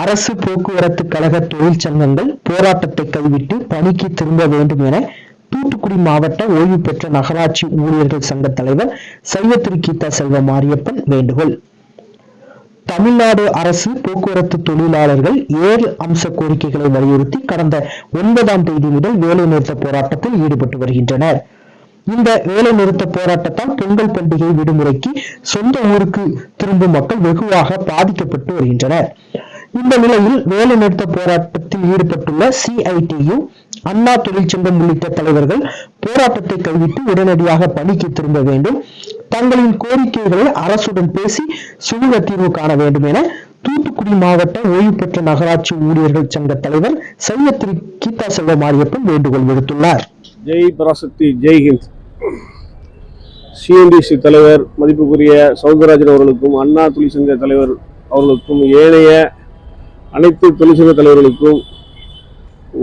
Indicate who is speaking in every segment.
Speaker 1: அரசு போக்குவரத்து கழக தொழிற்சங்கங்கள் போராட்டத்தை கைவிட்டு பணிக்கு திரும்ப வேண்டும் என தூத்துக்குடி மாவட்ட ஓய்வு பெற்ற நகராட்சி ஊழியர்கள் சங்க தலைவர் சையத்திரு கீதா செல்வ மாரியப்பன் வேண்டுகோள். தமிழ்நாடு அரசு போக்குவரத்து தொழிலாளர்கள் ஏழு அம்ச கோரிக்கைகளை வலியுறுத்தி கடந்த ஒன்பதாம் தேதி முதல் வேலைநிறுத்த போராட்டத்தில் ஈடுபட்டு வருகின்றனர். இந்த வேலை நிறுத்த போராட்டத்தால் பொங்கல் பண்டிகை விடுமுறைக்கு சொந்த ஊருக்கு திரும்பும் மக்கள் வெகுவாக பாதிக்கப்பட்டு வருகின்றனர். இந்த நிலையில் வேலை நிறுத்த போராட்டத்தில் ஈடுபட்டுள்ள சிஐடியு அண்ணா தொழிற்சங்கம் உள்ளிட்ட தலைவர்கள் போராட்டத்தை கைவிட்டு உடனடியாக பணிக்கு திரும்ப வேண்டும். தங்களின் கோரிக்கைகளை அரசுடன் பேசி சுமூக தீர்வு காண வேண்டும் என தூத்துக்குடி மாவட்ட ஓய்வு பெற்ற நகராட்சி ஊழியர்கள் சங்க தலைவர் சையத்ரி கீதா செல்வ மாரியப்பன் வேண்டுகோள் விடுத்துள்ளார்.
Speaker 2: ஜெய் பராசக்தி ஜெய் ஹிந்த். சிஎன்டிசி தலைவர் மதிப்புக்குரிய சவுந்தரராஜன் அவர்களுக்கும் அண்ணா தொழிற்சங்க தலைவர் அவர்களுக்கும் ஏனைய அனைத்து தொழிற்சங்க தலைவர்களுக்கும்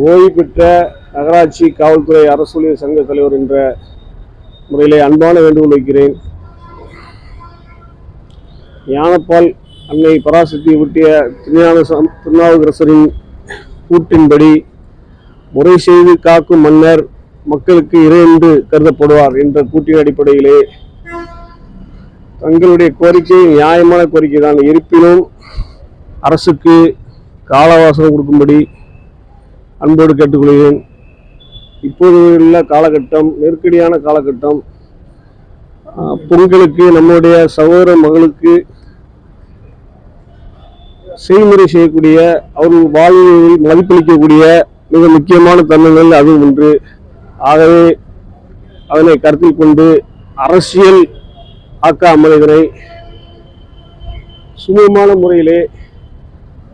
Speaker 2: ஓய்வு பெற்ற நகராட்சி காவல்துறை அரசு ஊழியர் சங்க தலைவர் என்ற முறையிலே அன்பான வேண்டுகோள் வைக்கிறேன். ஞானப்பால் அன்னை பராசக்தி ஒட்டிய திருஞான திருநாவுக்கரசரின் கூட்டின்படி முறை செய்து காக்கும் மன்னர் மக்களுக்கு இறை என்று கருதப்படுவார் என்ற கூட்டின் அடிப்படையிலே தங்களுடைய கோரிக்கை நியாயமான கோரிக்கை தான் இருப்பினும் அரசுக்கு கால கொடுக்கும்படி அன்போடு கேட்டுக்கொள்கிறேன். இப்போது உள்ள காலகட்டம் நெருக்கடியான காலகட்டம் பொங்கலுக்கு நம்முடைய சகோதர மகளுக்கு செய்முறை செய்யக்கூடிய அவர்கள் வாழ்வில் மதிப்பளிக்கக்கூடிய மிக முக்கியமான தருணங்கள் அது ஒன்று. ஆகவே அதனை கருத்தில் கொண்டு அரசியல் ஆக்காமல் இதனை சுமூகமான முறையிலே